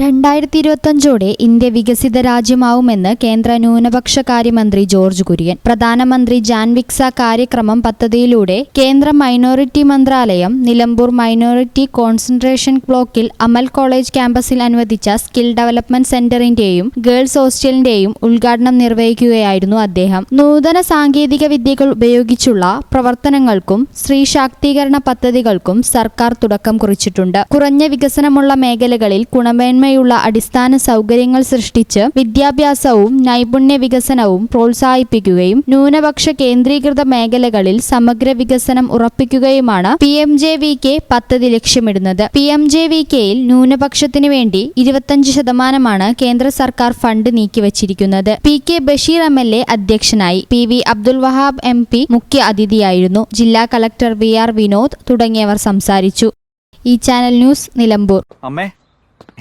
രണ്ടായിരത്തി ഇരുപത്തഞ്ചോടെ ഇന്ത്യ വികസിത രാജ്യമാവുമെന്ന് കേന്ദ്ര ന്യൂനപക്ഷ കാര്യമന്ത്രി ജോർജ് കുര്യൻ. പ്രധാനമന്ത്രി ജാൻവിക്സ കാര്യക്രമം പദ്ധതിയിലൂടെ കേന്ദ്ര മൈനോറിറ്റി മന്ത്രാലയം നിലമ്പൂർ മൈനോറിറ്റി കോൺസെൻട്രേഷൻ ബ്ലോക്കിൽ അമൽ കോളേജ് ക്യാമ്പസിൽ അനുവദിച്ച സ്കിൽ ഡെവലപ്മെന്റ് സെന്ററിന്റെയും ഗേൾസ് ഹോസ്റ്റലിന്റെയും ഉദ്ഘാടനം നിർവഹിക്കുകയായിരുന്നു അദ്ദേഹം. നൂതന സാങ്കേതിക വിദ്യകൾ ഉപയോഗിച്ചുള്ള പ്രവർത്തനങ്ങൾക്കും സ്ത്രീ ശാക്തീകരണ പദ്ധതികൾക്കും സർക്കാർ തുടക്കം കുറിച്ചിട്ടുണ്ട്. കുറഞ്ഞ വികസനമുള്ള മേഖലകളിൽ ഗുണമേന്മയുള്ള അടിസ്ഥാന സൗകര്യങ്ങൾ സൃഷ്ടിച്ച് വിദ്യാഭ്യാസവും നൈപുണ്യ വികസനവും പ്രോത്സാഹിപ്പിക്കുകയും ന്യൂനപക്ഷ കേന്ദ്രീകൃത മേഖലകളിൽ സമഗ്ര വികസനം ഉറപ്പിക്കുകയുമാണ് P M J V K പദ്ധതി ലക്ഷ്യമിടുന്നത്. പി എം ജെ വി കെയിൽ ന്യൂനപക്ഷത്തിനു വേണ്ടി ഇരുപത്തഞ്ച് ശതമാനമാണ് കേന്ദ്ര സർക്കാർ fund നീക്കിവച്ചിരിക്കുന്നത്. P K Basheer M L A അധ്യക്ഷനായി P V Abdul Wahab M P മുഖ്യ അതിഥിയായിരുന്നു. ജില്ലാ കളക്ടർ വി ആർ വിനോദ് തുടങ്ങിയവർ സംസാരിച്ചു. ഈ ചാനൽ ന്യൂസ് നിലമ്പൂർ. അമ്മേ